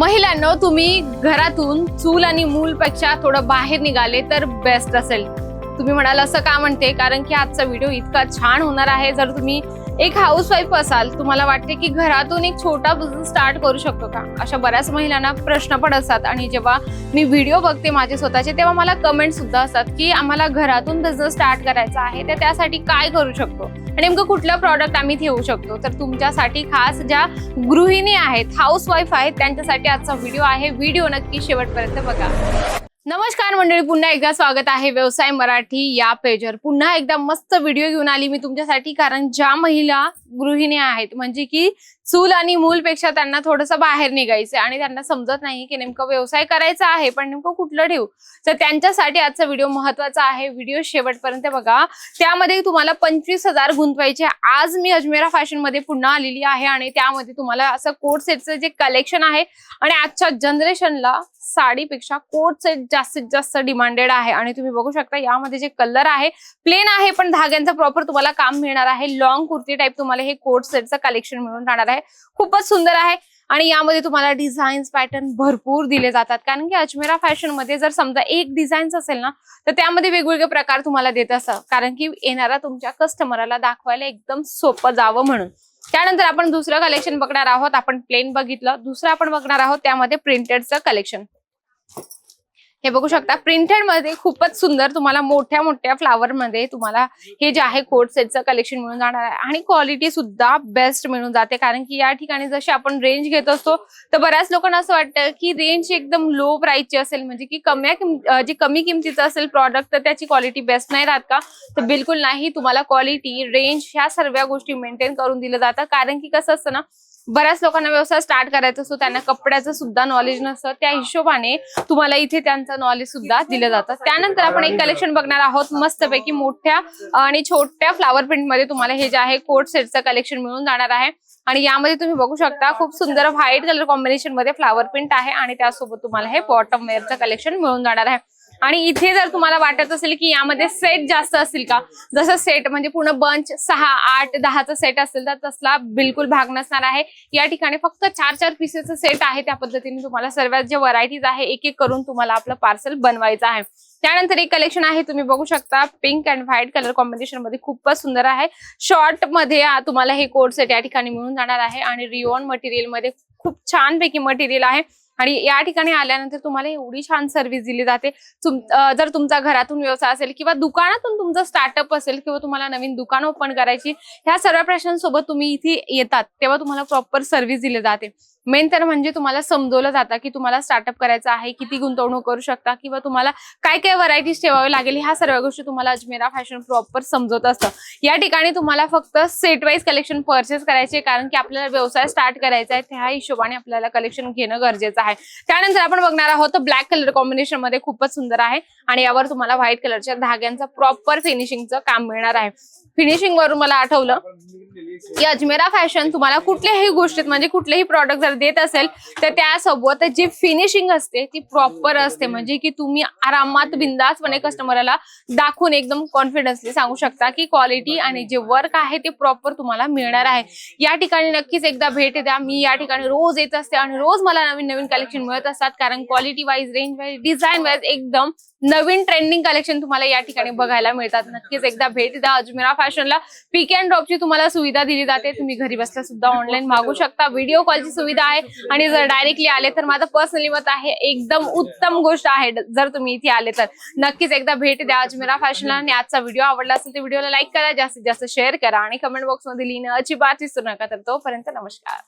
महिलांनो तुम्ही घरातून चूल आणि मूलपेक्षा थोडं बाहेर निघाले तर बेस्ट असेल. तुम्ही म्हणाल असं का म्हणते? कारण की आजचा व्हिडिओ इतका छान होणार आहे. जर तुम्ही एक हाऊसवाईफ असाल तुम्हाला वाटते की घरातून एक छोटा बिझनेस स्टार्ट करू शकतो का? अशा बऱ्याच महिलांना प्रश्न पण असतात आणि जेव्हा मी व्हिडिओ बघते माझे स्वतःचे तेव्हा मला कमेंट सुद्धा असतात की आम्हाला घरातून बिझनेस स्टार्ट करायचा आहे तर त्यासाठी काय करू शकतो? आणि नेमकं कुठलं प्रॉडक्ट आम्ही ठेवू शकतो? तर तुमच्यासाठी खास ज्या गृहिणी आहेत हाऊसवाईफ आहेत त्यांच्यासाठी आजचा व्हिडिओ आहे. व्हिडिओ नक्की शेवटपर्यंत बघा. नमस्कार मंडळी पुन्हा एकदा स्वागत आहे व्यवसाय मराठी या पेजवर पुन्हा एकदा मस्त व्हिडिओ घेऊन आली मी तुमच्यासाठी कारण ज्या महिला गृहिणी आहेत म्हणजे की चूल आणि मूलपेक्षा त्यांना थोडंसं बाहेर निघायचं आणि त्यांना समजत नाही की नेमकं व्यवसाय करायचा आहे पण नेमकं कुठलं ठेवू? तर त्यांच्यासाठी आजचा व्हिडिओ महत्त्वाचा आहे. व्हिडिओ शेवटपर्यंत बघा. त्यामध्ये तुम्हाला पंचवीस हजार गुंतवायचे आज मी अजमेरा फॅशनमध्ये पुन्हा आलेली आहे आणि त्यामध्ये तुम्हाला असं कोट सेटचं जे कलेक्शन आहे आणि आजच्या जनरेशनला साडीपेक्षा कोट सेट जास्तीत जास्त डिमांडेड आहे. आणि तुम्ही बघू शकता यामध्ये जे कलर आहे प्लेन आहे पण धाग्यांचं प्रॉपर तुम्हाला काम मिळणार आहे. लॉंग कुर्ती टाईप तुम्हाला हे कोट सेटचं कलेक्शन मिळून राहणार आहे. खूपच सुंदर आहे. आणि यामध्ये तुम्हाला डिझाईन्स पॅटर्न भरपूर दिले जातात. कारण की अजमेरा फॅशनमध्ये जर समजा एक डिझाईन्स असेल ना तर त्यामध्ये वेगवेगळे प्रकार तुम्हाला देत असं. कारण की येणारा तुमच्या कस्टमरला दाखवायला एकदम सोपं जावं म्हणून. त्यानंतर आपण दुसरं कलेक्शन बघणार आहोत. आपण प्लेन बघितलं. दुसरं आपण बघणार आहोत त्यामध्ये प्रिंटेडचं कलेक्शन हे बघू शकता प्रिंटेडमध्ये खूपच सुंदर तुम्हाला मोठ्या मोठ्या फ्लावर मध्ये तुम्हाला हे जे आहे कोट सेटचं कलेक्शन मिळून जाणार आहे. आणि क्वालिटी सुद्धा बेस्ट मिळून जाते. कारण की या ठिकाणी जशी आपण रेंज घेत असतो तर बऱ्याच लोकांना असं वाटतं की रेंज एकदम लो प्राइसची असेल म्हणजे की कमी जे कमी किमतीचं असेल प्रॉडक्ट तर त्याची क्वालिटी बेस्ट नाही राहत का? तर बिलकुल नाही. तुम्हाला क्वालिटी रेंज ह्या सर्व गोष्टी मेंटेन करून दिलं जातं कारण की कसं असतं ना बऱ्याच लोकांना व्यवसाय स्टार्ट करायचा असतो त्यांना कपड्याचं सुद्धा नॉलेज नसतं. त्या हिशोबाने तुम्हाला इथे त्यांचं नॉलेज सुद्धा दिलं जातं. त्यानंतर आपण एक कलेक्शन बघणार आहोत मस्तपैकी मोठ्या आणि छोट्या फ्लावर प्रिंटमध्ये तुम्हाला हे जे आहे कोट सेटचं कलेक्शन मिळून जाणार आहे. आणि यामध्ये तुम्ही बघू शकता खूप सुंदर व्हाईट कलर कॉम्बिनेशनमध्ये फ्लावर प्रिंट आहे आणि त्यासोबत तुम्हाला हे बॉटम वेअरचं कलेक्शन मिळून जाणार आहे. आणि इथे जर तुम्हाला वाटत असेल की यामध्ये सेट जास्त असतील का जसं सेट म्हणजे पूर्ण बंच सहा आठ दहाचा सेट असेल तर तसला बिलकुल भाग नसणार आहे. या ठिकाणी फक्त चार चार पीसेसचं सेट आहे त्या पद्धतीने तुम्हाला सर्वात जे व्हरायटीज आहे एक एक करून तुम्हाला आपलं पार्सल बनवायचं आहे. त्यानंतर एक कलेक्शन आहे तुम्ही बघू शकता पिंक अँड व्हाईट कलर कॉम्बिनेशनमध्ये खूपच सुंदर आहे. शॉर्टमध्ये तुम्हाला हे कोड सेट या ठिकाणी मिळून जाणार आहे. आणि रिओन मटेरियलमध्ये खूप छान पैकी मटेरियल आहे. आणि या ठिकाणी आल्यानंतर तुम्हाला एवढी छान सर्व्हिस दिली जाते. जर तुमचा घरातून व्यवसाय असेल किंवा दुकानातून तुमचं स्टार्टअप असेल किंवा तुम्हाला नवीन दुकान ओपन करायची ह्या सर्व प्रश्नांसोबत तुम्ही इथे येतात तेव्हा तुम्हाला प्रॉपर सर्व्हिस दिली जाते. मेन तर म्हणजे तुम्हाला समजवलं जातं की तुम्हाला स्टार्टअप करायचं आहे किती गुंतवणूक करू शकता किंवा तुम्हाला काय काय व्हरायटीज ठेवावी लागेल ह्या सर्व गोष्टी तुम्हाला अजमेरा फॅशन प्रॉपर समजवत असतं. या ठिकाणी तुम्हाला फक्त सेट वाईज कलेक्शन परचेस करायचे कारण की आपल्याला व्यवसाय स्टार्ट करायचा आहे त्या हिशोबाने आपल्याला कलेक्शन घेणं गरजेचं आहे. त्यानंतर आपण बघणार आहोत ब्लॅक कलर कॉम्बिनेशनमध्ये खूपच सुंदर आहे आणि यावर तुम्हाला व्हाईट कलरच्या धाग्यांचं प्रॉपर फिनिशिंगचं काम मिळणार आहे. फिनिशिंग वरून मला आठवलं की अजमेरा फॅशन तुम्हाला कुठल्याही गोष्टीत म्हणजे कुठलेही प्रॉडक्ट जर देत असेल तर त्यासोबत जी फिनिशिंग असते ती प्रॉपर असते. म्हणजे की तुम्ही आरामात बिंदासपणे कस्टमरला दाखवून एकदम कॉन्फिडन्सली सांगू शकता की क्वालिटी आणि जे वर्क आहे ते प्रॉपर तुम्हाला मिळणार आहे. या ठिकाणी नक्कीच एकदा भेट द्या. मी या ठिकाणी रोज येत असते आणि रोज मला नवीन नवीन कलेक्शन मिळत असतात. कारण quality wise range wise design wise एकदम नवीन ट्रेंडिंग कलेक्शन तुम्हाला या ठिकाणी बघायला मिळतात. नक्कीच एकदा भेट द्या अजमेरा फॅशनला. पिक अँड ड्रॉपची तुम्हाला सुविधा दिली जाते. तुम्ही घरी बसल्या सुद्धा ऑनलाईन मागू शकता. व्हिडिओ कॉलची सुविधा आहे. आणि जर डायरेक्टली आले तर माझं पर्सनली मत आहे एकदम उत्तम गोष्ट आहे जर तुम्ही इथे आले तर. नक्कीच एकदा भेट द्या अजमेरा फॅशनला. आणि आजचा व्हिडिओ आवडला असेल तर व्हिडिओला लाईक करा जास्तीत जास्त शेअर करा. आणि कमेंट बॉक्समध्ये लिहिणं अजिबात विसरू नका. तर तोपर्यंत नमस्कार.